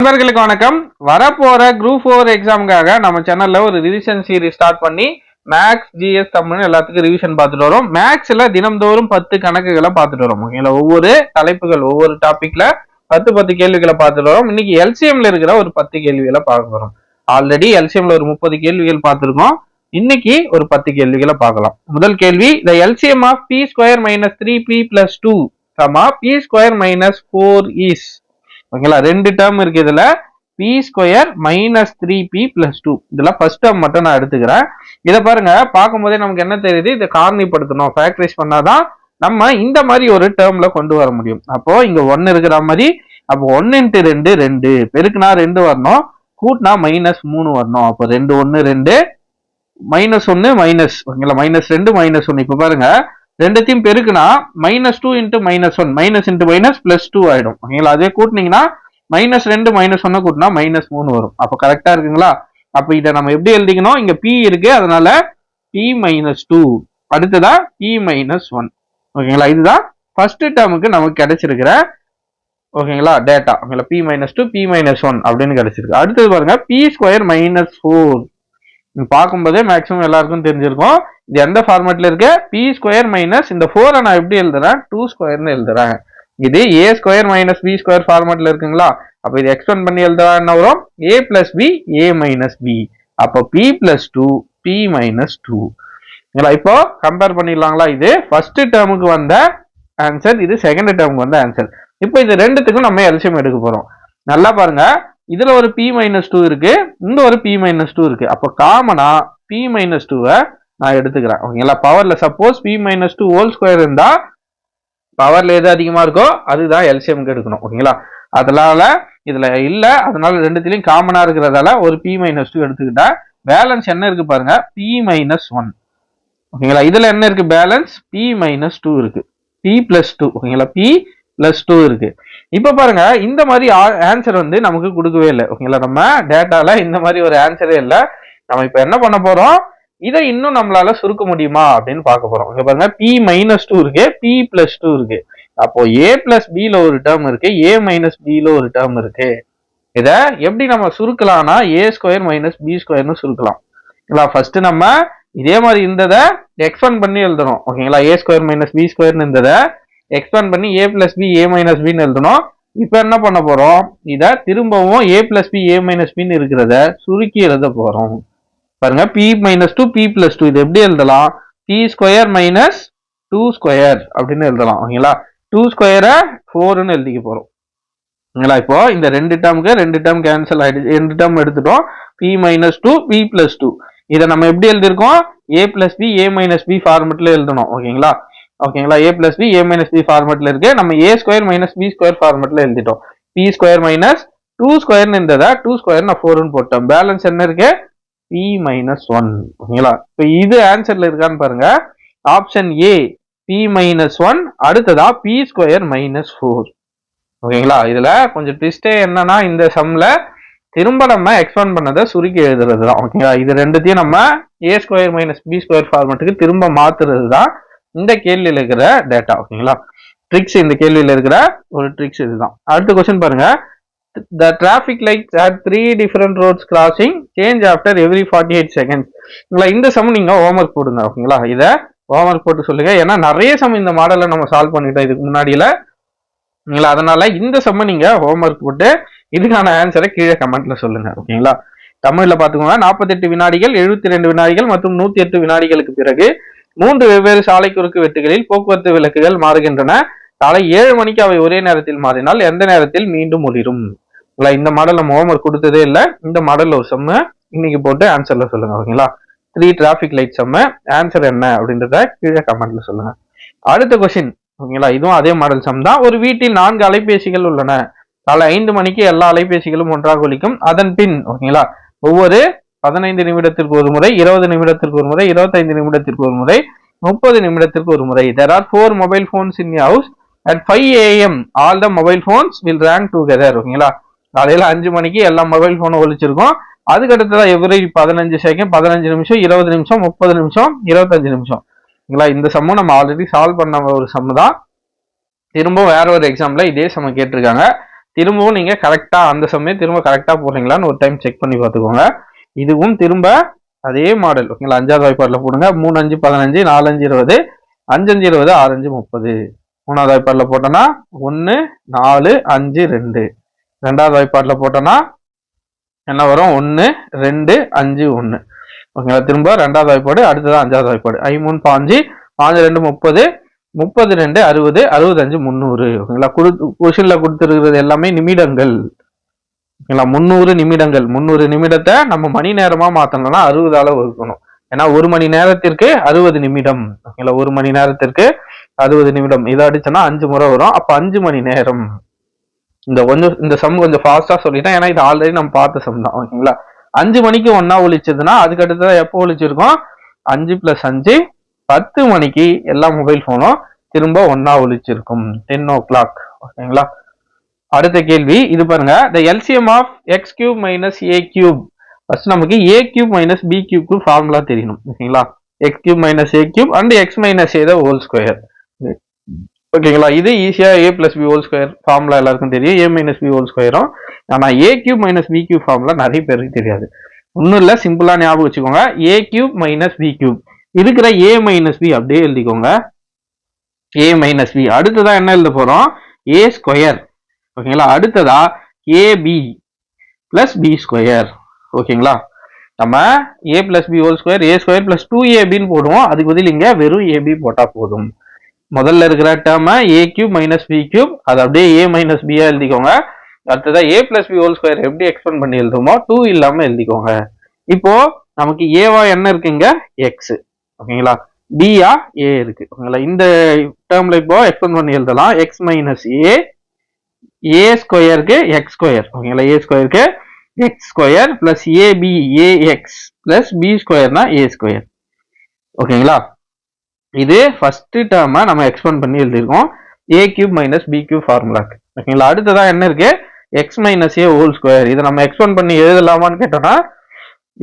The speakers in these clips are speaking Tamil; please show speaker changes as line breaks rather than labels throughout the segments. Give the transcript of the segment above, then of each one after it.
நண்பர்களுக்கு வணக்கம். வரப்போற குரூப் ஃபோர் எக்ஸாமுக்காக நம்ம சேனல்ல ஒரு ரிவிஷன் சீரீஸ் ஸ்டார்ட் பண்ணி மேக்ஸ் ஜிஎஸ் தமிழ் எல்லாத்துக்கும் ரிவிஷன் பார்த்துட்டு வரோம். மேக்ஸ்ல தினம்தோறும் பத்து கணக்குகளை பார்த்துட்டு வரோம். ஓகேங்களா? ஒவ்வொரு தலைப்புகள் ஒவ்வொரு டாபிக்ல பத்து பத்து கேள்விகளை பார்த்துட்டு வரோம். இன்னைக்கு எல்சிஎம்ல இருக்கிற ஒரு பத்து கேள்விகளை பார்க்க வரோம். ஆல்ரெடி எல்சிஎம்ல ஒரு முப்பது கேள்விகள் பார்த்துருக்கோம். இன்னைக்கு ஒரு பத்து கேள்விகளை பார்க்கலாம். முதல் கேள்வி the LCM of P square minus three P plus two சமா P square minus four is ஓகேங்களா? ரெண்டு டேர்ம் இருக்கு இதுல. P square minus three P plus two இதெல்லாம் ஃபர்ஸ்ட் டேர்ம் மட்டும் நான் எடுத்துக்கிறேன். இதை பாருங்க பார்க்கும்போதே நமக்கு என்ன தெரியுது? இதை காரணிப்படுத்தணும். ஃபேக்டரைஸ் பண்ணாதான் நம்ம இந்த மாதிரி ஒரு டேர்ம்ல கொண்டு வர முடியும். அப்போ இங்க ஒன்னு இருக்கிற மாதிரி அப்போ ஒன்னு இன்ட்டு ரெண்டு ரெண்டு. பெருக்குனா ரெண்டு வரணும். கூட்டினா மைனஸ் மூணு வரணும். அப்போ ரெண்டு ஒன்று ரெண்டு. மைனஸ் ஒன்று மைனஸ் ஓகேங்களா? மைனஸ் ரெண்டு மைனஸ் ஒன்று இப்போ பாருங்க ரெண்டுத்தையும் பெருக்குனா minus two into minus one minus into minus plus two ஆயிடும். ஓகேங்களா? அதே கூட்டினீங்கன்னா மைனஸ் ரெண்டு மைனஸ் ஒன்னு கூட்டினா மைனஸ் மூணு வரும். அப்போ கரெக்டா இருக்குங்களா? அப்போ இதை நம்ம எப்படி எழுதிக்கணும்? இங்க பி இருக்கு. அதனால பி மைனஸ் டூ அடுத்ததா பி மைனஸ் ஒன் ஓகேங்களா? இதுதான் ஃபர்ஸ்ட் டேர்முக்கு நமக்கு கிடைச்சிருக்கிற ஓகேங்களா டேட்டா ஓகேங்களா? B minus two B minus one அப்படின்னு கிடைச்சிருக்கு. அடுத்தது பாருங்க பி ஸ்கொயர் மைனஸ் ஃபோர் பார்க்கும்போதே மேக்ஸிமம் எல்லாருக்கும் தெரிஞ்சிருக்கும். இது எந்த ஃபார்மேட்ல இருக்கு? பி ஸ்கொயர் மைனஸ் இந்த ஃபோரை நான் எப்படி எழுதுறேன்? டூ ஸ்கொயர்னு எழுதுறேன். இது A square minus B square ஃபார்மேட்ல இருக்குங்களா? அப்போ இது எக்ஸ்பெண்ட் பண்ணி எழுதுறா என்ன வரும்? A plus B A minus B அப்போ B plus two B minus two இப்போ கம்பேர் பண்ணிடலாங்களா இது? ஃபர்ஸ்ட் டேர்முக்கு வந்த ஆன்சர் இது செகண்ட் டேர்முக்கு வந்த ஆன்சர் இப்போ இது ரெண்டுத்துக்கும் நம்ம எல்சியம் எடுக்க போறோம். நல்லா பாருங்க. இதுல ஒரு பி மைனஸ் டூ இருக்கு இந்த ஒரு பி மைனஸ் டூ இருக்கு. அப்போ காமனா பி மைனஸ் டூவை நான் எடுத்துக்கிறேன். ஓகேங்களா பவர்ல suppose B minus two whole square இருந்தா பவர்ல எது அதிகமா இருக்கோ அதுதான் எல்சிஎம்க்கு எடுக்கணும். ஓகேங்களா அதனால இதுல இல்ல அதனால ரெண்டுத்திலையும் காமனா இருக்கிறதால ஒரு பி மைனஸ் டூ எடுத்துக்கிட்டா பேலன்ஸ் என்ன இருக்கு பாருங்க? பி மைனஸ் ஒன் ஓகேங்களா இதுல என்ன இருக்கு? பேலன்ஸ் பி மைனஸ் டூ இருக்கு. பி பிளஸ் டூ ஓகேங்களா பி பிளஸ் டூ இருக்கு. இப்போ பாருங்க இந்த மாதிரி ஆன்சர் வந்து நமக்கு கொடுக்கவே இல்லை. ஓகேங்களா நம்ம டேட்டால இந்த மாதிரி ஒரு ஆன்சரே இல்லை. நம்ம இப்போ என்ன பண்ண போறோம்? இதை இன்னும் நம்மளால சுருக்க முடியுமா அப்படின்னு பார்க்க போறோம். இங்க பாருங்க பி மைனஸ் டூ இருக்கு. பி பிளஸ் டூ இருக்கு. அப்போ ஏ பிளஸ் பில ஒரு டேர்ம் இருக்கு. ஏ மைனஸ் பில ஒரு டேர்ம் இருக்கு. இத எப்படி நம்ம சுருக்கலாம்னா ஏ ஸ்கொயர் மைனஸ் பி ஸ்கொயர்னு சுருக்கலாம். ஓகேங்களா ஃபர்ஸ்ட் நம்ம இதே மாதிரி இருந்ததை எக்ஸ்பேண்ட் பண்ணி எழுதணும். ஓகேங்களா ஏ ஸ்கொயர் மைனஸ் பி ஸ்கொயர்னு இருந்ததை எக்ஸ்பேண்ட் பண்ணி A plus B A minus பின்னு எழுதணும். இப்போ என்ன பண்ண போறோம்? இதை திரும்பவும் A plus B A minus பின்னு இருக்கிறத சுருக்கி எழுத போறோம். பாருங்க B minus two B plus two இது எப்படி எழுதலாம்? B square minus two square அப்படின்னு எழுதலாம் ஓகேங்களா? டூ ஸ்கொயரை ஃபோர்னு எழுதிக்க போறோம். ஓகேங்களா? இப்போ இந்த ரெண்டு டேர்முக்கு ரெண்டு டேர்ம் கேன்சல் ஆயிடுச்சு ரெண்டு டேர்ம் எடுத்துட்டோம். B minus two B plus two இதை நம்ம எப்படி எழுதியிருக்கோம்? A plus B A minus B ஃபார்மெட்ல எழுதணும் ஓகேங்களா? ஓகேங்களா? A plus B A minus B ஃபார்மெட்ல இருக்கு. நம்ம A square minus B square ஃபார்மெட்ல எழுதிட்டோம். பி ஸ்கொயர் மைனஸ் டூ ஸ்கொயர்னு இருந்ததா டூ ஸ்கொயர் நான் ஃபோர்னு போட்டோம் பேலன்ஸ் என்ன இருக்கு? பி மைனஸ் ஒன் ஓகேங்களா? இப்போ இது ஆன்சர்ல இருக்கான்னு பாருங்க. Option A B minus one அடுத்ததா பி ஸ்கொயர் மைனஸ் ஃபோர் ஓகேங்களா? இதுல கொஞ்சம் ட்விஸ்டே என்னன்னா இந்த சம்ல திரும்ப நம்ம எக்ஸ்பேண்ட் பண்ணதை சுருக்கி எழுதுறது தான் ஓகேங்களா? இது ரெண்டுத்தையும் நம்ம A square minus B square ஃபார்மெட்டுக்கு திரும்ப மாத்துறது தான் இந்த கேள்வியில் இருக்கிற டேட்டா ஓகேங்களா ட்ரிக்ஸ் இந்த கேள்வியில் இருக்கிற ஒரு ட்ரிக்ஸ் இதுதான். அடுத்த கொஸ்டின் பாருங்க. The traffic lights are three different roads crossing change after every forty eight seconds இந்த சம்மர் நீங்கள் ஹோம் ஹோம்ஒர்க் போடுங்க ஓகேங்களா இதை ஹோம்ஒர்க் போட்டு சொல்லுங்க. ஏன்னா நிறைய சமம் இந்த மாடலை நம்ம சால்வ் பண்ணிட்டோம் இதுக்கு முன்னாடியில். ஓகேங்களா அதனால இந்த சம்ம நீங்க ஹோம்ஒர்க் போட்டு இதுக்கான ஆன்சரை கீழே கமெண்ட்ல சொல்லுங்க ஓகேங்களா தமிழ்ல பாத்துக்கோங்க. நாற்பத்தெட்டு வினாடிகள் எழுபத்தி ரெண்டு வினாடிகள் மற்றும் நூத்தி எட்டு வினாடிகளுக்கு பிறகு மூன்று வெவ்வேறு சாலை குறுக்கு வெட்டுகளில் போக்குவரத்து விளக்குகள் மாறுகின்றன. காலை ஏழு மணிக்கு அவை ஒரே நேரத்தில் மாறினால் எந்த நேரத்தில் மீண்டும் ஒளிரும்? இந்த மாடல் நம்ம ஹோம்ஒர்க் கொடுத்ததே இல்லை. இந்த மாடல் ஒரு செம்ம இன்னைக்கு போட்டு ஆன்சர்ல சொல்லுங்க ஓகேங்களா? த்ரீ டிராஃபிக் லைட் செம்ம ஆன்சர் என்ன அப்படின்றத கீழே கமெண்ட்ல சொல்லுங்க. அடுத்த கொஸ்டின் ஓகேங்களா? இதுவும் அதே மாடல் சம் தான். ஒரு வீட்டில் நான்கு அலைபேசிகள் உள்ளன. காலை ஐந்து மணிக்கு எல்லா அலைபேசிகளும் ஒன்றாக ஒழிக்கும் அதன் பின் ஓகேங்களா? ஒவ்வொரு பதினைந்து நிமிடத்திற்கு ஒரு முறை இருபது நிமிடத்திற்கு ஒரு முறை இருபத்தைந்து நிமிடத்திற்கு ஒரு முறை முப்பது நிமிடத்திற்கு ஒரு முறை. There are four mobile phones in house at five AM all the mobile phones will rang together ஓகேங்களா காலையில அஞ்சு மணிக்கு எல்லா மொபைல் ஃபோனும் ஒழிச்சிருக்கோம் அதுக்கு எவ்ரி பதினஞ்சு செகண்ட் பதினஞ்சு நிமிஷம் இருபது நிமிஷம் முப்பது நிமிஷம் இருபத்தஞ்சு நிமிஷம். ஓகேங்களா இந்த சம்மும் நம்ம ஆல்ரெடி சால்வ் பண்ண ஒரு சம் தான். திரும்பவும் வேற ஒரு எக்ஸாம்ல இதே சம கேட்டிருக்காங்க. திரும்பவும் நீங்க கரெக்டா அந்த சமயம் திரும்ப கரெக்டா போடுறீங்களான்னு ஒரு டைம் செக் பண்ணி பார்த்துக்கோங்க. இதுவும் திரும்ப அதே மாடல் ஓகேங்களா? அஞ்சாவது வாய்ப்பாடில் போடுங்க. மூணு அஞ்சு பதினஞ்சு நாலு அஞ்சு இருபது அஞ்சு அஞ்சு இருபது ஆறு அஞ்சு முப்பது. மூணாவது வாய்ப்பாடில் போட்டோன்னா ஒன்று நாலு அஞ்சு ரெண்டு. ரெண்டாவது வாய்ப்பாடில் போட்டோன்னா என்ன வரும்? ஒன்று ரெண்டு அஞ்சு ஒன்று ஓகேங்களா? திரும்ப ரெண்டாவது வாய்ப்பாடு அடுத்தது அஞ்சாவது வாய்ப்பாடு. ஐமூணு பாஞ்சு பாஞ்சு ரெண்டு முப்பது முப்பது ரெண்டு அறுபது அறுபத்தஞ்சு முந்நூறு. ஓகேங்களா? கொடு கொஷினில் கொடுத்துருக்கிறது எல்லாமே நிமிடங்கள். ஓகேங்களா முந்நூறு நிமிடங்கள் முந்நூறு நிமிடத்தை நம்ம மணி நேரமா மாத்தணும்னா அறுபதால வகுக்கணும். ஏன்னா ஒரு மணி நேரத்திற்கு அறுபது நிமிடம். ஓகேங்களா ஒரு மணி நேரத்திற்கு அறுபது நிமிடம். இதை அடிச்சோன்னா அஞ்சு முறை வரும். அப்ப அஞ்சு மணி நேரம். இந்த கொஞ்சம் இந்த சம் கொஞ்சம் ஃபாஸ்டா சொல்லிட்டேன். ஏன்னா இது ஆல்ரெடி நம்ம பார்த்த சம் தான். ஓகேங்களா? அஞ்சு மணிக்கு ஒன்னா ஒழிச்சதுன்னா அதுக்கு அடுத்ததா எப்போ ஒழிச்சிருக்கோம்? அஞ்சு பிளஸ் அஞ்சு பத்து மணிக்கு எல்லா மொபைல் ஃபோனும் திரும்ப ஒன்னா ஒழிச்சிருக்கும். டென் ஓ கிளாக் ஓகேங்களா? அடுத்த கேள்வி இது பாருங்க. The LCM of X cube minus A cube first நமக்கு ஏ கியூப் மைனஸ் பி கியூப்க்கு ஃபார்முலா தெரியணும் ஓகேங்களா? X cube minus A cube and X minus A the whole square ஓகேங்களா? இது ஈஸியாக A plus B whole square formula எல்லாருக்கும் தெரியும். ஏ மைனஸ் பி ஹோல் ஸ்கொயரும் ஆனால் A cube minus B cube formula நிறைய பேருக்கு தெரியாது. ஒன்றும் இல்லை சிம்பிளாக ஞாபகம் வச்சுக்கோங்க. A cube minus B cube இருக்கிற ஏ மைனஸ் பி அப்படியே எழுதிக்கோங்க. ஏ மைனஸ் பி தான் என்ன எழுத போகிறோம் ஏ ஸ்கொயர் ஓகேங்களா? அடுத்ததா ஏபி பிளஸ் பி ஸ்கொயர் ஓகேங்களா? நம்ம A plus B whole square A square plus two ஏபின்னு போடுவோம். அதுக்கு பதில் இங்கே வெறும் ஏபி போட்டால் போதும். முதல்ல இருக்கிற டேர்ம A cube minus B cube அது அப்படியே ஏ மைனஸ் பியா எழுதிக்கோங்க. அடுத்ததா A plus B whole square எப்படி எக்ஸ்பெண்ட் பண்ணி எழுதுமோ டூ இல்லாமல் எழுதிக்கோங்க. இப்போ நமக்கு ஏவா என்ன இருக்குங்க எக்ஸ் ஓகேங்களா? பியா ஏ இருக்கு. ஓகேங்களா? இந்த டேர்ம்ல இப்போ எக்ஸ்பெண்ட் பண்ணி எழுதலாம். எக்ஸ் மைனஸ் ஏ ஏ ஸ்கொயருக்கு எக்ஸ் ஸ்கொயர் ஓகேங்களா? ஏ ஸ்கொயருக்கு X square plus AB AX plus B ஸ்கொயர்னா A square ஓகேங்களா? இது ஃபர்ஸ்ட் டேர்மை நம்ம எக்ஸ்பெண்ட் பண்ணி எழுதியிருக்கோம். A cube minus B cube ஃபார்முலாக்கு ஓகேங்களா? அடுத்ததான் என்ன இருக்கு? X minus A whole square இதை நம்ம எக்ஸ்பெண்ட் பண்ணி எழுதலாமான்னு கேட்டோம்னா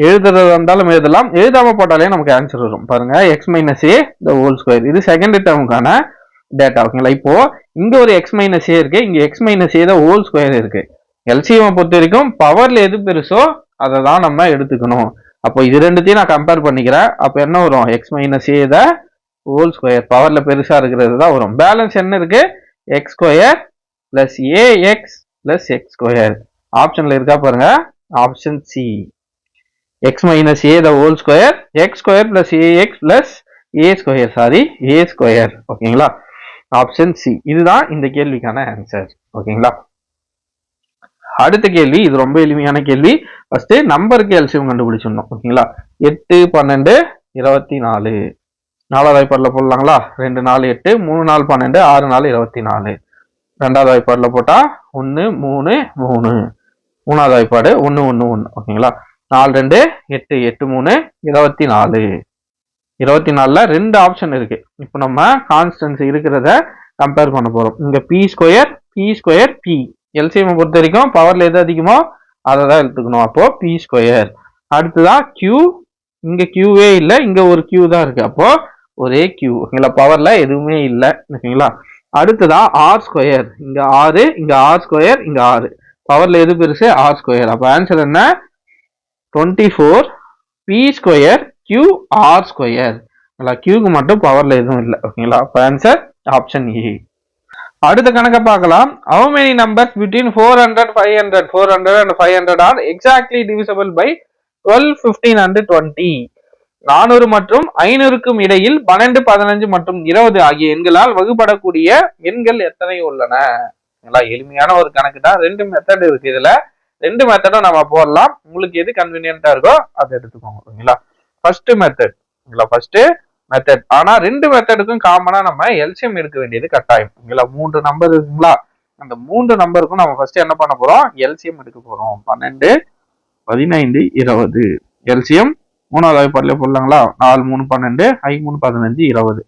எழுதுறதா இருந்தாலும் எழுதலாம். எழுதாம போட்டாலே நமக்கு ஆன்சர் வரும். பாருங்க. X minus A the whole square இது செகண்ட் டேர்முக்கான டேட்டா ஓகேங்களா இப்போ இங்க ஒரு எக்ஸ் மைனஸ் ஏ இருக்கு இங்க எக்ஸ் மைனஸ் ஏ தான் ஹோல் ஸ்கொயர் இருக்கு. எல்சிஎம் பொறுத்த வரைக்கும் பவர்ல எது பெருசோ அதை தான் நம்ம எடுத்துக்கணும். அப்போ இது ரெண்டுத்தையும் நான் கம்பேர் பண்ணிக்கிறேன். அப்போ என்ன வரும்? எக்ஸ் மைனஸ் ஏ தான் ஹோல் ஸ்கொயர் பவர்ல பெருசா இருக்கிறது தான் வரும். பேலன்ஸ் என்ன இருக்கு? X square plus A X plus X square ஆப்ஷன்ல இருக்கா பாருங்க. Option C X minus A the whole square X square plus A X plus A square sorry A square ஓகேங்களா ஆப்ஷன் சி இதுதான் இந்த கேள்விக்கான ஆன்சர் ஓகேங்களா? அடுத்த கேள்வி இது ரொம்ப எளிமையான கேள்வி. ஃபர்ஸ்ட் நம்பருக்கு எல்சியம் கண்டுபிடிச்சிடணும். ஓகேங்களா? எட்டு பன்னெண்டு இருபத்தி நாலு நாலாவது வாய்ப்பாடில் போடலாங்களா? ரெண்டு நாலு எட்டு மூணு நாலு பன்னெண்டு ஆறு நாலு இருபத்தி நாலு ரெண்டாவது வாய்ப்பாடில் போட்டால் ஒன்று மூணு மூணு. மூணாவது வாய்ப்பாடு ஒன்று ஒன்று ஒன்று ஓகேங்களா? நாலு ரெண்டு எட்டு எட்டு மூணு இருபத்தி நாலு இருபத்தி நாலில் ரெண்டு ஆப்ஷன் இருக்குது இப்போ நம்ம கான்ஸ்டன்ஸ் இருக்கிறத கம்பேர் பண்ண போகிறோம் இங்கே B square B square B LCM பொறுத்த வரைக்கும் பவரில் எது அதிகமோ அதை தான் எடுத்துக்கணும். அப்போது பி ஸ்கொயர் அடுத்ததான் கியூ இங்கே கியூவே இல்லை இங்கே ஒரு கியூ தான் இருக்குது அப்போது ஒரே கியூ ஓகேங்களா பவரில் எதுவுமே இல்லை. ஓகேங்களா? அடுத்ததான் ஆர் ஸ்கொயர் இங்கே ஆறு இங்கே ஆர் ஸ்கொயர் இங்கே ஆறு. பவரில் எது பெருசு? ஆர் ஸ்கொயர் அப்போ ஆன்சர் என்ன? Twenty four B square Q R square கியூக்கு மட்டும் பவர்ல எதுவும் இல்லை. ஓகேங்களா அப்போ ஆன்சர் ஆப்ஷன் ஏ அடுத்த கணக்கை பார்க்கலாம். How many number fifteen four hundred five hundred four hundred and five hundred are exactly divisible by twelve fifteen and twenty நானூறு மற்றும் ஐநூறுக்கும் இடையில் பன்னெண்டு பதினஞ்சு மற்றும் இருபது ஆகிய எண்களால் வகுப்படக்கூடிய எண்கள் எத்தனை உள்ளன? நல்லா எளிமையான ஒரு கணக்கு தான். ரெண்டு மெத்தட் இருக்கு இதுல. ரெண்டு மெத்தடும் நம்ம போடலாம். உங்களுக்கு எது கன்வீனியன்டா இருக்கோ அதை எடுத்துக்கோங்க. ஓகேங்களா? ஃபர்ஸ்ட் மெத்தட் ஓகேங்களா ஃபர்ஸ்ட் மெத்தட் ஆனா ரெண்டு மெத்தடுக்கும் காமனா நம்ம எல்சிஎம் எடுக்க வேண்டியது கட்டாயம். ஓகேங்களா மூன்று நம்பர் இருக்குங்களா? அந்த மூன்று நம்பருக்கும் நம்ம ஃபர்ஸ்ட் என்ன பண்ண போறோம்? எல்சிஎம் எடுக்க போறோம். பன்னெண்டு பதினைந்து இருபது. எல்சிஎம் மூணாவது வாய்ப்பாடுல போடலாங்களா? நாலு மூணு பன்னெண்டு ஐ மூணு பதினஞ்சு இருபது.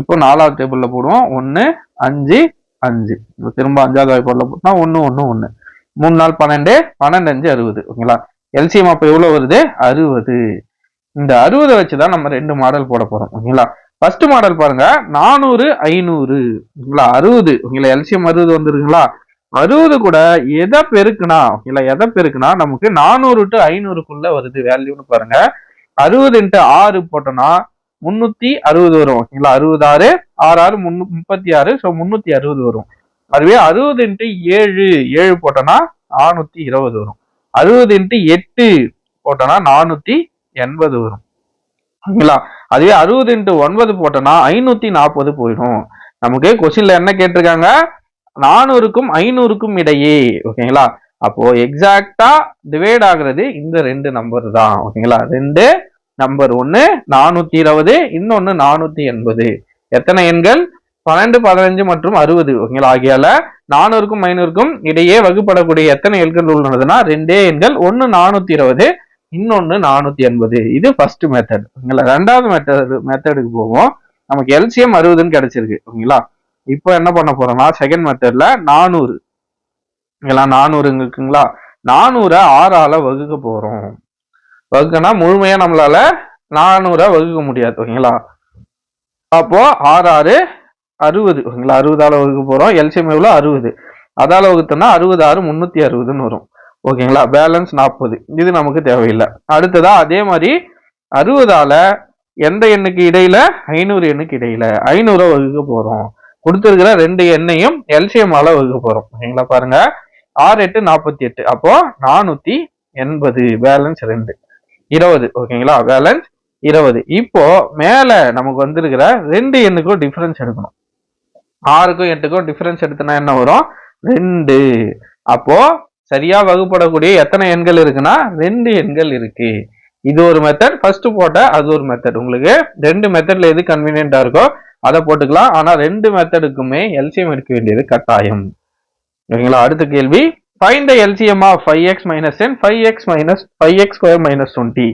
இப்போ நாலாவது டேபிள்ல போடுவோம். ஒன்று அஞ்சு அஞ்சு. இப்போ திரும்ப அஞ்சாவது வாய்ப்பாடுல போட்டோம்னா ஒன்று ஒன்று ஒன்று மூணு நாள் பன்னெண்டு பன்னெண்டு அஞ்சு அறுபது. ஓகேங்களா? எல்சிஎம் அப்போ எவ்வளோ வருது? அறுபது. இந்த அறுபதை வச்சு தான் நம்ம ரெண்டு மாடல் போட போறோம் ஓகேங்களா? ஃபர்ஸ்ட் மாடல் பாருங்க நானூறு ஐநூறு ஓகேங்களா? அறுபது ஓகேங்களா? எல்சியம் அறுபது வந்துருங்களா அறுபது கூட எதை பெருக்குனா ஓகேங்களா? எதை பெருக்குனா நமக்கு நானூறு டு ஐநூறுக்குள்ள வருது வேல்யூன்னு பாருங்க. அறுபது இன்ட்டு ஆறு போட்டோம்னா முன்னூத்தி அறுபது வரும் ஓகேங்களா? அறுபது ஆறு ஆறு ஆறு முன்னூ முப்பத்தி ஆறு ஸோ முன்னூத்தி அறுபது வரும். அதுவே அறுபது இன்ட்டு ஏழு ஏழு போட்டோம்னா நானூத்தி இருபது வரும். அறுபது இன்ட்டு எட்டு போட்டோம்னா நானூத்தி எண்பது வரும். ஓகேங்களா? அதுவே அறுபது இன்ட்டு ஒன்பது போட்டோம்னா ஐநூத்தி நாற்பது போயிடும். நமக்கு கொஸ்டின்ல என்ன கேட்டிருக்காங்க? நானூறுக்கும் ஐநூறுக்கும் இடையே. ஓகேங்களா? அப்போ எக்ஸாக்டா டிவைட் ஆகுறது இந்த ரெண்டு நம்பர் தான். ஓகேங்களா? ரெண்டு நம்பர் ஒன்னு நானூத்தி இருபது இன்னொன்னு நானூத்தி எண்பது. எத்தனை எண்கள்? பன்னெண்டு பதினஞ்சு மற்றும் அறுபது. ஓகேங்களா? ஆகியால நானூறுக்கும் ஐநூறுக்கும் இடையே வகுப்படக்கூடிய எத்தனை எண்கள் உள்ளதுன்னா ரெண்டே எண்கள் ஒன்னு நானூத்தி இருபது இன்னொன்று நானூத்தி எண்பது. இது ஃபர்ஸ்ட் மெத்தட் ஓகேங்களா ரெண்டாவது மெத்தட் மெத்தடுக்கு போவோம். நமக்கு எல்சிஎம் அறுபதுன்னு கிடைச்சிருக்கு ஓகேங்களா? இப்போ என்ன பண்ண போறோம்னா செகண்ட் மெத்தட்ல நானூறு. ஓகேங்களா நானூறுங்க இருக்குங்களா? நானூறை ஆறால வகுக்க போறோம். வகுக்கனா முழுமையா நம்மளால நானூறை வகுக்க முடியாது ஓகேங்களா? அப்போ ஆறு ஆறு அறுபது ஓகேங்களா? அறுபதால வகுக்க போறோம். எல்சிஎம் எவ்வளோ அறுபது. அதால வகுத்தோம்னா அறுபது ஆறு முன்னூத்தி அறுபதுன்னு வரும். ஓகேங்களா? பேலன்ஸ் நாற்பது இது நமக்கு தேவையில்லை. அடுத்ததா அதே மாதிரி அறுபதால எந்த எண்ணுக்கு இடையில? ஐநூறு எண்ணுக்கு இடையில. ஐநூறு வகுக்க போறோம். கொடுத்துருக்கிற ரெண்டு எண்ணையும் எல்சிஎம் வகுக்க போறோம். ஓகேங்களா? பாருங்க. ஆறு எட்டு நாற்பத்தி எட்டு. அப்போ நானூத்தி எண்பது. பேலன்ஸ் ரெண்டு. இருபது. ஓகேங்களா? பேலன்ஸ் இருபது. இப்போ மேல நமக்கு வந்திருக்கிற ரெண்டு எண்ணுக்கும் டிஃபரன்ஸ் எடுக்கணும். ஆறுக்கும் எட்டுக்கும் டிஃபரன்ஸ் எடுத்தனா என்ன வரும்? ரெண்டு. அப்போ சரியா வகுப்படக்கூடிய எத்தனை எண்கள் இருக்குன்னா ரெண்டு எண்கள் இருக்கு. இது ஒரு மெத்தட் ஃபர்ஸ்ட் போட்ட அது ஒரு மெத்தட் உங்களுக்கு ரெண்டு மெத்தட்ல எது கன்வீனியன்டா இருக்கோ அதை போட்டுக்கலாம். ஆனா ரெண்டு மெத்தடுக்குமே எல்சிஎம் எடுக்க வேண்டியது கட்டாயம். ஓகேங்களா அடுத்த கேள்வி. Find the LCM of five X minus ten five X minus five X square minus twenty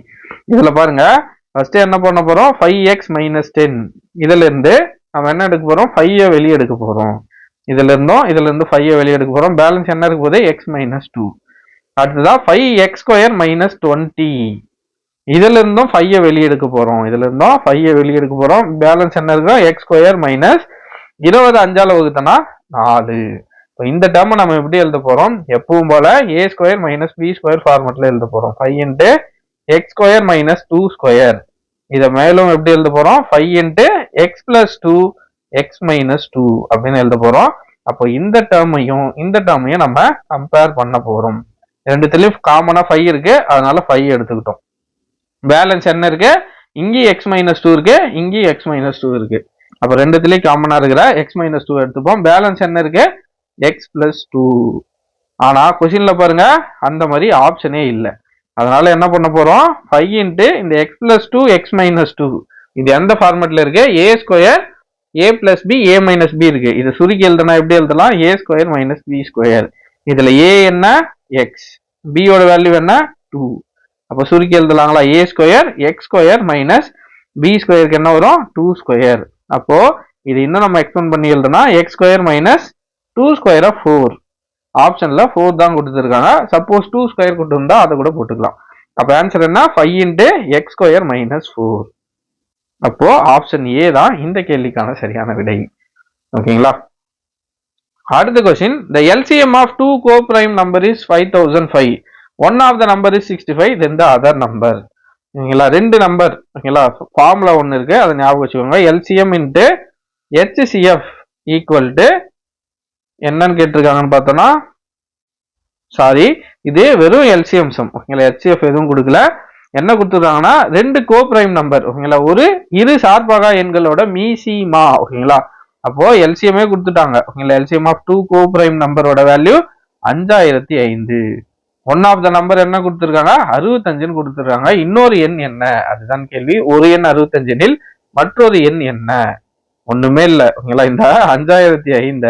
இதுல பாருங்க. ஃபர்ஸ்ட் என்ன பண்ண போறோம்? ஃபைவ் எக்ஸ் மைனஸ் டென் இதுல இருந்து நம்ம என்ன எடுக்க போறோம்? ஃபைவ் வெளியே எடுக்க போறோம். இதுல இருந்தும் இதுல இருந்து ஃபைவ் வெளியே எடுக்க போறோம். பேலன்ஸ் என்ன இருக்க போகுது? எக்ஸ் மைனஸ் டூ அடுத்ததான் five X square minus twenty இதுல இருந்தும் ஃபைவ் வெளியே எடுக்க போறோம். இதுல இருந்தும் ஃபைவ் வெளியே எடுக்க போறோம். பேலன்ஸ் என்ன இருக்கும் எக்ஸ் ஸ்கொயர் மைனஸ் இருபது அஞ்சால வகுத்தனா நாலு. இப்போ இந்த டேர்ம் நம்ம எப்படி எழுத போறோம்? எப்பவும் போல A square minus B square ஃபார்மெட்ல எழுத போறோம். Five into X square minus two square இதை மேலும் எப்படி எழுத போறோம்? Five into X plus two X minus two அப்படின்னு எழுத போறோம். அப்போ இந்த டேர்மையும் இந்த டேர்மையும் நம்ம கம்பேர் பண்ண போறோம். ரெண்டுத்துலயும் காமனா ஃபைவ் இருக்கு. அதனால ஃபைவ் எடுத்துக்கிட்டோம். பேலன்ஸ் என்ன இருக்கு? இங்கேயும் எக்ஸ் மைனஸ் டூ இருக்கு. இங்கேயும் எக்ஸ் மைனஸ் டூ இருக்கு. அப்போ ரெண்டுத்துலயும் காமனா இருக்கிற எக்ஸ் மைனஸ் டூ எடுத்துப்போம். பேலன்ஸ் என்ன இருக்கு? எக்ஸ் பிளஸ் டூ ஆனா கொஸ்டின்ல பாருங்க அந்த மாதிரி ஆப்ஷனே இல்லை. அதனால என்ன பண்ண போறோம்? ஃபைவ் இன்ட்டு இந்த X plus two X minus two இது எந்த ஃபார்மேட்ல இருக்கு? A square A plus B A minus B இருக்கு. இது சுருக்கி எழுதுனா எப்படி எழுதலாம்? A square minus B square இதுல ஏ என்ன? எக்ஸ் பியோட வேல்யூ என்ன? டூ அப்போ சுருக்கி எழுதலாங்களா? A square X square minus B ஸ்கொயருக்கு என்ன வரும்? டூ ஸ்கொயர் அப்போ இது இன்னும் நம்ம எக்ஸ்பெண்ட் பண்ணி எழுதுனா X square minus two square of four ஆப்ஷன்ல ஃபோர் தான் கொடுத்துருக்காங்க. சப்போஸ் டூ ஸ்கொயர் கொடுத்துருந்தா அதை கூட போட்டுக்கலாம். அப்போ ஆன்சர் என்ன? Five into X square minus four அப்போ ஆப்ஷன் ஏ தான் இந்த கேள்விக்கான சரியான விடை. ஓகேங்களா? அடுத்த question the LCM of two co prime number is five thousand five one of the number is sixty five then the other number ஓகேங்களா? ரெண்டு நம்பர் ஓகேங்களா? ஃபார்முலா ஒன்று இருக்கு அதை ஞாபகம் வச்சுக்கோங்க. LCM into HCF equal to என்னன்னு கேட்டிருக்காங்கன்னு பார்த்தோம்னா சாரி இது வெறும் எல்சிஎம் சம் ஓகேங்களா? ஹெச்சிஎஃப் எதுவும் கொடுக்கல. என்ன கொடுத்துருக்காங்கன்னா ரெண்டு கோ பிரைம் நம்பர் ஓகேங்களா ஒரு இரு சார்பகா எண்களோட மீசிமா ஓகேங்களா அப்போ எல்சிஎம்ஏ கொடுத்துட்டாங்க ஓகேங்களா LCM of two co prime நம்பரோட வேல்யூ அஞ்சாயிரத்தி ஐந்து. ஒன் ஆஃப் த நம்பர் என்ன கொடுத்துருக்காங்க? அறுபத்தஞ்சுன்னு கொடுத்துருக்காங்க. இன்னொரு எண் என்ன? அதுதான் கேள்வி. ஒரு எண் அறுபத்தஞ்சு எண்ணில் மற்றொரு எண் என்ன? ஒண்ணுமே இல்லை ஓகேங்களா இந்த அஞ்சாயிரத்தி ஐந்த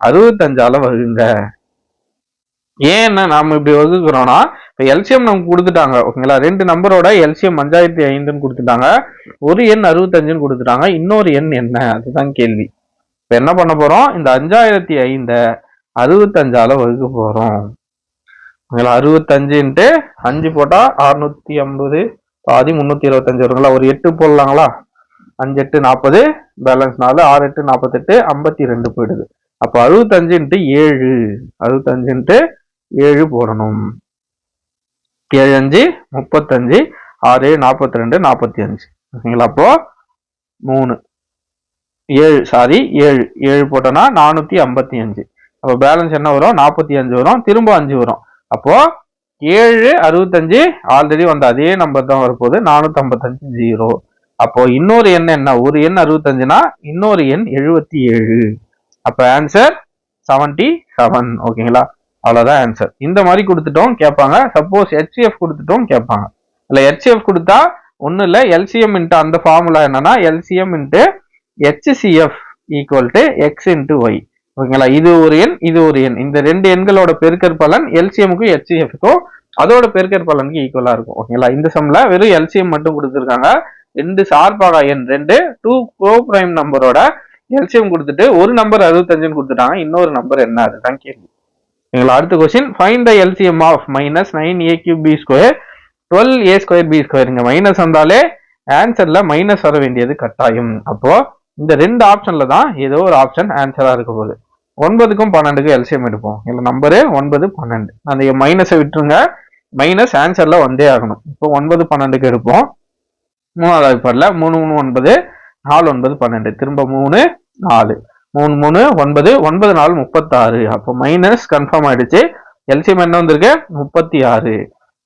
அறுபத்தஞ்சால வகுங்க. ஏன்னா நாம இப்படி வகுக்கிறோம்னா இப்போ எல்சிஎம் நமக்கு கொடுத்துட்டாங்க ஓகேங்களா? ரெண்டு நம்பரோட எல்சிஎம் அஞ்சாயிரத்தி ஐந்துன்னு கொடுத்துட்டாங்க. ஒரு எண் அறுபத்தஞ்சுன்னு கொடுத்துட்டாங்க. இன்னொரு எண் என்ன? அதுதான் கேள்வி. இப்போ என்ன பண்ண போறோம்? இந்த அஞ்சாயிரத்தி ஐந்த அறுபத்தஞ்சால வகுக்க போறோம். ஓகேங்களா? அறுபத்தஞ்சுன்ட்டு அஞ்சு போட்டா அறுநூத்தி ஐம்பது பாதி முந்நூத்தி இருபத்தஞ்சு வருங்களா? ஒரு எட்டு போடலாங்களா? அஞ்சு எட்டு நாற்பது பேலன்ஸ் நாலு ஆறு எட்டு நாற்பத்தெட்டு ஐம்பத்தி ரெண்டு போயிடுது. அப்போ அறுபத்தஞ்சுன்ட்டு ஏழு. அறுபத்தஞ்சுன்ட்டு ஏழு போடணும். ஏழு அஞ்சு முப்பத்தஞ்சு ஆறு நாற்பத்தி ரெண்டு நாற்பத்தி அஞ்சு ஓகேங்களா அப்போ மூணு. ஏழு சாரி ஏழு. ஏழு போட்டோன்னா நானூத்தி ஐம்பத்தி அஞ்சு அப்போ பேலன்ஸ் என்ன வரும்? நாற்பத்தி அஞ்சு வரும். திரும்ப அஞ்சு வரும். அப்போ ஏழு அறுபத்தஞ்சு ஆல்ரெடி வந்த அதே நம்பர் தான் வரப்போகுது. நானூத்தி ஐம்பத்தஞ்சு ஜீரோ அப்போ இன்னொரு எண் என்ன? ஒரு எண் அறுபத்தஞ்சுனா இன்னொரு எண் எழுபத்தி ஏழு. அப்போ ஆன்சர் செவன்டி செவன் ஓகேங்களா அவ்வளோதான் ஆன்சர் இந்த மாதிரி கொடுத்துட்டோம் கேட்பாங்க. சப்போஸ் ஹெச்சிஎஃப் கொடுத்துட்டோம் கேட்பாங்க. இல்லை ஹெச்சிஎஃப் கொடுத்தா ஒன்றும் இல்லை. எல்சிஎம் இன்ட்டு அந்த ஃபார்முலா என்னன்னா LCM into HCF equal to X into Y ஓகேங்களா? இது ஒரு எண் இது ஒரு எண். இந்த ரெண்டு எண்களோட பெருக்கற் பலன் எல்சிஎம்க்கும் ஹெச்சிஎஃப்க்கும் அதோட பெருக்கற் பலனுக்கு ஈக்குவலாக இருக்கும். ஓகேங்களா? இந்த சம்ல வெறும் எல்சிஎம் மட்டும் கொடுத்துருக்காங்க. ரெண்டு சார்பாக எண் ரெண்டு டூ ப்ரோ பிரைம் நம்பரோட எல்சிஎம் கொடுத்துட்டு ஒரு நம்பர் அறுபத்தஞ்சுன்னு கொடுத்துட்டாங்க. இன்னொரு நம்பர் என்ன அதுதான் கேள்வி ஓகேங்களா அடுத்த question find the LCM of minus nine A cube B square twelve A square B square இங்கே மைனஸ் வந்தாலே ஆன்சரில் மைனஸ் வர வேண்டியது கட்டாயம். அப்போ இந்த ரெண்டு ஆப்ஷனில் தான் ஏதோ ஒரு ஆப்ஷன் ஆன்சராக இருக்க போகுது. ஒன்பதுக்கும் பன்னெண்டுக்கும் எல்சிஎம் எடுப்போம். இல்லை நம்பரு ஒன்பது பன்னெண்டு. அந்த மைனஸை விட்டுருங்க. மைனஸ் ஆன்சரில் வந்தே ஆகணும். இப்போ ஒன்பது பன்னெண்டுக்கு எடுப்போம். மூணாவது வாய்ப்பாடுல மூணு மூணு ஒன்பது நாலு ஒன்பது பன்னெண்டு. திரும்ப மூணு நாலு. மூணு மூணு ஒன்பது ஒன்பது நாலு முப்பத்தாறு. அப்போ மைனஸ் கன்ஃபார்ம் ஆயிடுச்சு. எல்சிஎம் என்ன வந்திருக்கு? முப்பத்தி ஆறு.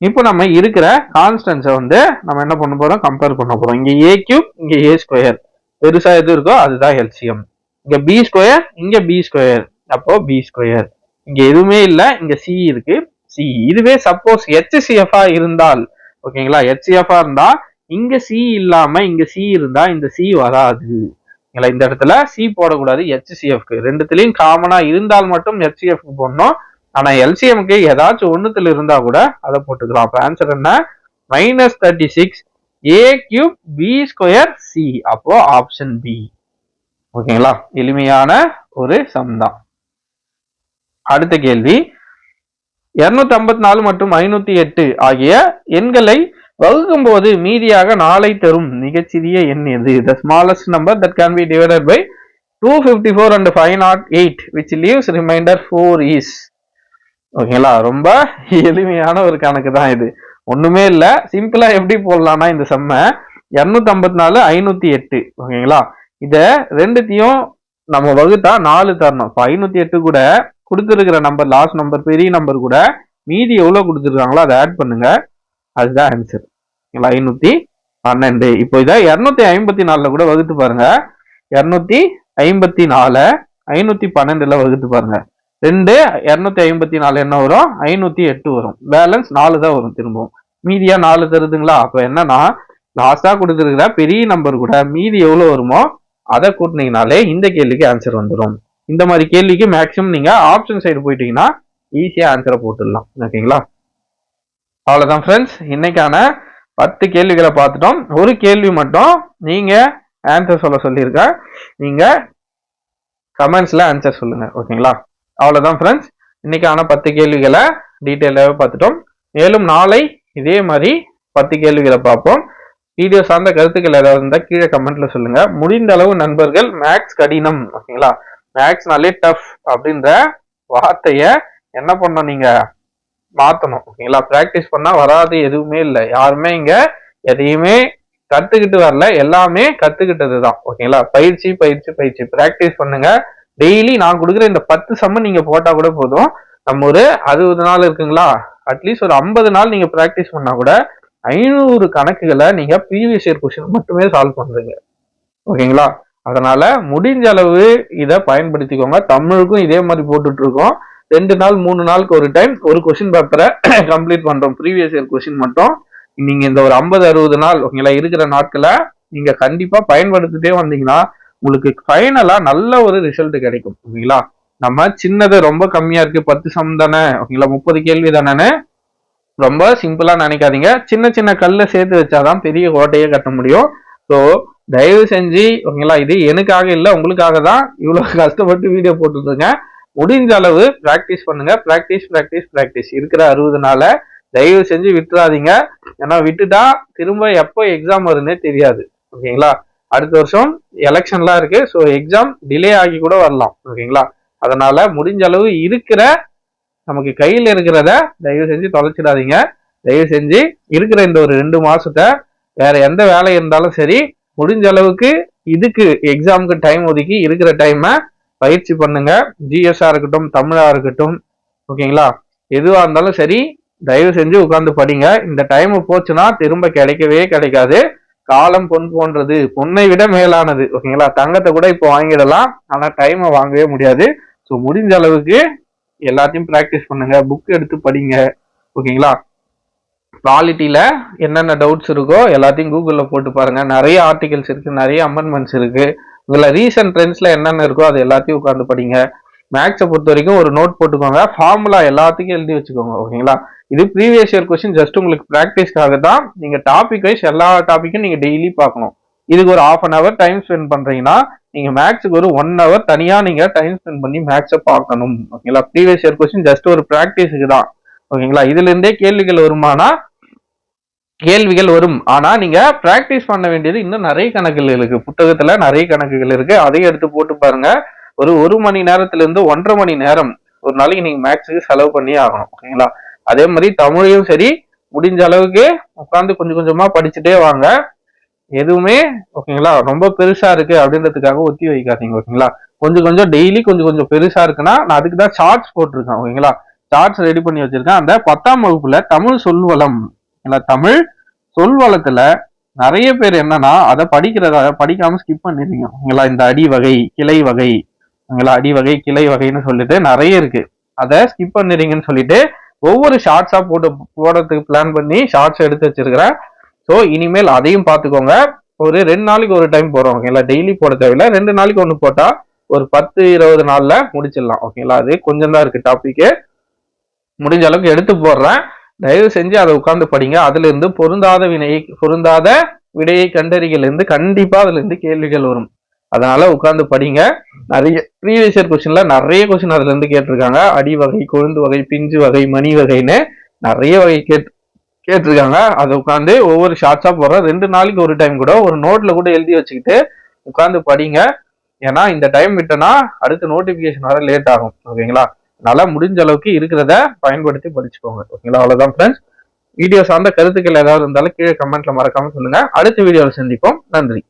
இப்போ நம்ம இருக்கிற கான்ஸ்டன்ஸை வந்து நம்ம என்ன பண்ண போறோம்? கம்பேர் பண்ண போறோம். இங்க ஏ கியூப் இங்க ஏ ஸ்கொயர் பெருசா எது இருக்கோ அதுதான் எல்சிஎம் இங்க பி ஸ்கொயர் இங்க பி ஸ்கொயர் அப்போ பி ஸ்கொயர் இங்க எதுவுமே இல்லை. இங்க சி இருக்கு. சி இதுவே சப்போஸ் ஹெச்சிஎஃப்ஆ இருந்தால் ஓகேங்களா ஹெச்சிஎஃப்ஆ இருந்தா இங்க சி இல்லாம இங்க சி இருந்தா இந்த சி வராது. ஓகேங்களா இந்த இடத்துல சி போடக்கூடாது ஹெச்சிஎஃப்க்கு ரெண்டுத்துலயும் காமனா இருந்தால் மட்டும் ஹெச்சிஎஃப்க்கு போடணும். ஆனா எல்சிஎம்க்கு ஏதாச்சும் ஒண்ணுத்துல இருந்தா கூட அதை போட்டுக்கலாம். அப்ப ஆன்சர் என்ன? Minus thirty six A cube B square C அப்போ ஆப்ஷன் பி ஓகேங்களா எளிமையான ஒரு சம் தான். அடுத்த கேள்வி. இருநூத்தி ஐம்பத்தி நாலு மற்றும் ஐநூத்தி எட்டு ஆகிய எண்களை வகுக்கும் போது மீதியாக நாளை தரும் மிகச்சிறிய எண் எது? The smallest number that can be divided by two fifty four and five not eight which leaves remainder four is ஓகேங்களா? ரொம்ப எளிமையான ஒரு கணக்கு தான் இது. ஒண்ணுமே இல்லை. சிம்பிளா எப்படி போடலாம்னா இந்த செம்ம இரநூத்தி ஐம்பத்தி நாலு ஐநூத்தி எட்டு. ஓகேங்களா? இத ரெண்டுத்தையும் நம்ம வகுத்தா நாலு தரணும். இப்போ ஐநூத்தி எட்டு கூட கொடுத்துருக்கிற நம்பர் லாஸ்ட் நம்பர் பெரிய நம்பர் கூட மீதி எவ்வளோ கொடுத்துருக்காங்களோ அதை ஆட் பண்ணுங்க. அதுதான் ஆன்சர் ஐநூத்தி பன்னெண்டு. இப்போ இதை இரநூத்தி ஐம்பத்தி நாலுல கூட வகுத்து பாருங்க. இரநூத்தி ஐம்பத்தி நாலு ஐநூத்தி பன்னெண்டுல வகுத்து பாருங்க. ரெண்டு இரநூத்தி ஐம்பத்தி நாலு என்ன வரும்? ஐநூத்தி எட்டு வரும். பேலன்ஸ் நாலு தான் வரும் திரும்பவும். மீதியா நாலு தருதுங்களா? அப்ப என்னன்னா லாஸ்டா கொடுத்துருக்கிற பெரிய நம்பர் கூட மீதி எவ்வளவு வருமோ அதை கூட்டினீங்கனாலே இந்த கேள்விக்கு ஆன்சர் வந்துடும் இந்த மாதிரி கேள்விக்கு மேக்ஸிமம் நீங்க ஆப்ஷன் சைடு போயிட்டீங்கன்னா ஈஸியா ஆன்சரை போட்டுடலாம். ஓகேங்களா அவ்வளோதான் ஃப்ரெண்ட்ஸ் இன்னைக்கான பத்து கேள்விகளை பார்த்துட்டோம். ஒரு கேள்வி மட்டும் நீங்கள் ஆன்சர் சொல்ல சொல்லியிருக்கேன் நீங்கள் கமெண்ட்ஸில் ஆன்சர் சொல்லுங்கள் ஓகேங்களா அவ்வளோதான் ஃப்ரெண்ட்ஸ் இன்னைக்கான பத்து கேள்விகளை டீட்டெயிலாகவே பார்த்துட்டோம். மேலும் நாளை இதே மாதிரி பத்து கேள்விகளை பார்ப்போம். வீடியோ சார்ந்த கருத்துக்கள் ஏதாவது இருந்தால் கீழே கமெண்ட்ல சொல்லுங்க. முடிந்த அளவு நண்பர்கள் மேக்ஸ் கடினம் ஓகேங்களா மேக்ஸ்னாலே டஃப் அப்படின்ற வார்த்தையை என்ன பண்ணோம் நீங்கள் மாத்தணும் ஓகேங்களா? பிராக்டிஸ் பண்ணா வராது எதுவுமே இல்லை. யாருமே இங்க எதையுமே கத்துக்கிட்டு வரல. எல்லாமே கத்துக்கிட்டது தான் ஓகேங்களா? பயிற்சி பயிற்சி பயிற்சி. பிராக்டிஸ் பண்ணுங்க. டெய்லி நான் கொடுக்குற இந்த பத்து சம்ம நீங்க போட்டா கூட போதும். நம்ம ஒரு அறுபது நாள் இருக்குங்களா? அட்லீஸ்ட் ஒரு ஐம்பது நாள் நீங்க பிராக்டிஸ் பண்ணா கூட ஐநூறு கணக்குகளை நீங்க ப்ரீவியஸ் இயர் கொஸ்டின் மட்டுமே சால்வ் பண்றீங்க ஓகேங்களா? அதனால முடிஞ்ச அளவு இதை பயன்படுத்திக்கோங்க. தமிழுக்கும் இதே மாதிரி போட்டுட்டு இருக்கோம். ரெண்டு நாள் மூணு நாளுக்கு ஒரு டைம் ஒரு கொஸ்டின் பேப்பரை கம்ப்ளீட் பண்றோம். ப்ரீவியஸ் இயர் கொஸ்டின் மட்டும். நீங்க இந்த ஒரு ஐம்பது அறுபது நாள் ஓகேங்களா இருக்கிற நாட்களை நீங்க கண்டிப்பா பயன்படுத்திட்டே வந்தீங்கன்னா உங்களுக்கு ஃபைனலா நல்ல ஒரு ரிசல்ட் கிடைக்கும். ஓகேங்களா? நம்ம சின்னது ரொம்ப கம்மியா இருக்கு. பத்து சம் தானே? ஓகேங்களா? முப்பது கேள்வி தானே ரொம்ப சிம்பிளா நினைக்காதீங்க. சின்ன சின்ன கல்ல சேர்த்து வச்சாதான் பெரிய கோட்டையே கட்ட முடியும். ஸோ தயவு செஞ்சு ஓகேங்களா? இது எனக்காக இல்லை உங்களுக்காக தான் இவ்வளவு கஷ்டப்பட்டு வீடியோ போட்டுருங்க முடிஞ்ச அளவு ப்ராக்டிஸ் பண்ணுங்க. ப்ராக்டிஸ் ப்ராக்டிஸ் ப்ராக்டிஸ் இருக்கிற அறுபது நாள தயவு செஞ்சு விட்டுறாதீங்க. ஏன்னா விட்டுட்டா திரும்ப எப்போ எக்ஸாம் வரும்னே தெரியாது. ஓகேங்களா அடுத்த வருஷம் எலெக்ஷன்லாம் இருக்கு. ஸோ எக்ஸாம் டிலே ஆகி கூட வரலாம். ஓகேங்களா அதனால முடிஞ்ச அளவு இருக்கிற நமக்கு கையில் இருக்கிறத தயவு செஞ்சு தொலைச்சிடாதீங்க. தயவு செஞ்சு இருக்கிற இந்த ஒரு ரெண்டு மாசத்தை வேற எந்த வேலை இருந்தாலும் சரி முடிஞ்ச அளவுக்கு இதுக்கு எக்ஸாமுக்கு டைம் ஒதுக்கி இருக்கிற டைமை பயிற்சி பண்ணுங்க. ஜிஎஸ்ஆ இருக்கட்டும் தமிழா இருக்கட்டும் ஓகேங்களா? எதுவா இருந்தாலும் சரி தயவு செஞ்சு உட்காந்து படிங்க. இந்த டைம் போச்சுன்னா திரும்ப கிடைக்கவே கிடைக்காது. காலம் பொன் போன்றது. பொண்ணை விட மேலானது ஓகேங்களா? தங்கத்தை கூட இப்போ வாங்கிடலாம். ஆனா டைமை வாங்கவே முடியாது. ஸோ முடிஞ்ச அளவுக்கு எல்லாத்தையும் ப்ராக்டிஸ் பண்ணுங்க. புக் எடுத்து படிங்க ஓகேங்களா? குவாலிட்டியில என்னென்ன டவுட்ஸ் இருக்கோ எல்லாத்தையும் கூகுளில் போட்டு பாருங்க. நிறைய ஆர்டிகல்ஸ் இருக்கு நிறைய அமெண்ட்மெண்ட்ஸ் இருக்கு. இதுல ரீசன்ட் ட்ரெண்ட்ஸ்ல என்னென்ன இருக்கோ அது எல்லாத்தையும் உட்காந்து படிங்க. மேக்ஸை பொறுத்த வரைக்கும் ஒரு நோட் போட்டுக்கோங்க. ஃபார்முலா எல்லாத்துக்கும் எழுதி வச்சுக்கோங்க ஓகேங்களா இது ப்ரீவியஸ் இயர் கொஸ்டின் ஜஸ்ட் உங்களுக்கு ப்ராக்டிஸ்க்காக தான் நீங்க டாபிக் வைஸ் எல்லா டாப்பிக்கும் நீங்க டெய்லி பார்க்கணும். இதுக்கு ஒரு half an hour time spend பண்றீங்கன்னா நீங்க மேக்ஸுக்கு ஒரு ஒன் ஹவர் தனியா நீங்க டைம் ஸ்பெண்ட் பண்ணி மேக்ஸை பார்க்கணும் ஓகேங்களா ப்ரீவியஸ் இயர் கொஸ்டின் ஜஸ்ட் ஒரு ப்ராக்டிஸுக்கு தான் ஓகேங்களா இதுல இருந்தே கேள்விகள் வருமானா கேள்விகள் வரும். ஆனா நீங்க பிராக்டிஸ் பண்ண வேண்டியது இன்னும் நிறைய கணக்குகள் இருக்கு. புத்தகத்துல நிறைய கணக்குகள் இருக்கு. அதையும் எடுத்து போட்டு பாருங்க. ஒரு ஒரு மணி நேரத்துல இருந்து ஒன்றரை மணி நேரம். ஒரு நாளைக்கு நீங்க மேக்ஸுக்கு செலவு பண்ணி ஆகணும். ஓகேங்களா அதே மாதிரி தமிழையும் சரி முடிஞ்ச அளவுக்கு உட்காந்து கொஞ்சம் கொஞ்சமா படிச்சுட்டே வாங்க. எதுவுமே ஓகேங்களா ரொம்ப பெருசா இருக்கு அப்படின்றதுக்காக ஒத்தி வைக்காதீங்க ஓகேங்களா கொஞ்சம் கொஞ்சம் டெய்லி கொஞ்சம் கொஞ்சம் பெருசா இருக்குன்னா நான் அதுக்கு தான் சார்ட்ஸ் போட்டிருக்கேன் ஓகேங்களா சார்ட்ஸ் ரெடி பண்ணி வச்சிருக்கேன். அந்த பத்தாம் வகுப்புல தமிழ் சொல்வளம். ஏன்னா தமிழ் சொல்வளத்துல நிறைய பேர் என்னன்னா அதை படிக்கிறத படிக்காம ஸ்கிப் பண்ணிடுறீங்க. ஓகேங்களா இந்த அடி வகை கிளை வகை ஓகேங்களா அடி வகை கிளை வகைன்னு சொல்லிட்டு நிறைய இருக்கு. அதை ஸ்கிப் பண்ணிடுறீங்கன்னு சொல்லிட்டு ஒவ்வொரு ஷார்ட்ஸா போட்டு போடுறதுக்கு பிளான் பண்ணி ஷார்ட்ஸ் எடுத்து வச்சிருக்கிறேன். ஸோ இனிமேல் அதையும் பார்த்துக்கோங்க. ஒரு ரெண்டு நாளைக்கு ஒரு டைம் போடுறோம் ஓகேங்களா டெய்லி போட தேவையில்ல. ரெண்டு நாளைக்கு ஒன்று போட்டா ஒரு பத்து இருபது நாள்ல முடிச்சிடலாம் ஓகேங்களா அது கொஞ்சம் தான் இருக்கு டாபிக்கு முடிஞ்ச அளவுக்கு எடுத்து போடுறேன். தயவு செஞ்சு அதை உட்கார்ந்து படிங்க. அதுல இருந்து பொருந்தாத வினையை பொருந்தாத விடையை கண்டறிகள் இருந்து கண்டிப்பா அதுல இருந்து கேள்விகள் வரும். அதனால உட்கார்ந்து படிங்க. நிறைய ப்ரீவியஸ் இயர் கொஸ்டின்ல நிறைய கொஸ்டின் அதுல இருந்து கேட்டிருக்காங்க. அடி வகை கொழுந்து வகை பிஞ்சு வகை மணி வகைன்னு நிறைய வகை கேட் கேட்டிருக்காங்க. அதை உட்காந்து ஒவ்வொரு ஷார்ட்ஸா போடுறோம் ரெண்டு நாளைக்கு ஒரு டைம் கூட ஒரு நோட்ல கூட எழுதி வச்சுக்கிட்டு உட்காந்து படிங்க. ஏன்னா இந்த டைம் விட்டோன்னா அடுத்த நோட்டிபிகேஷன் வர லேட் ஆகும். ஓகேங்களா நல்லா முடிஞ்ச அளவுக்கு இருக்கிறத பயன்படுத்தி படிச்சுக்கோங்க. ஓகேங்களா அவ்வளோதான் ஃப்ரெண்ட்ஸ் வீடியோ சார்ந்த கருத்துக்கள் ஏதாவது இருந்தாலும் கீழே கமெண்ட்ல மறக்காம சொல்லுங்க. அடுத்த வீடியோவில் சந்திப்போம். நன்றி.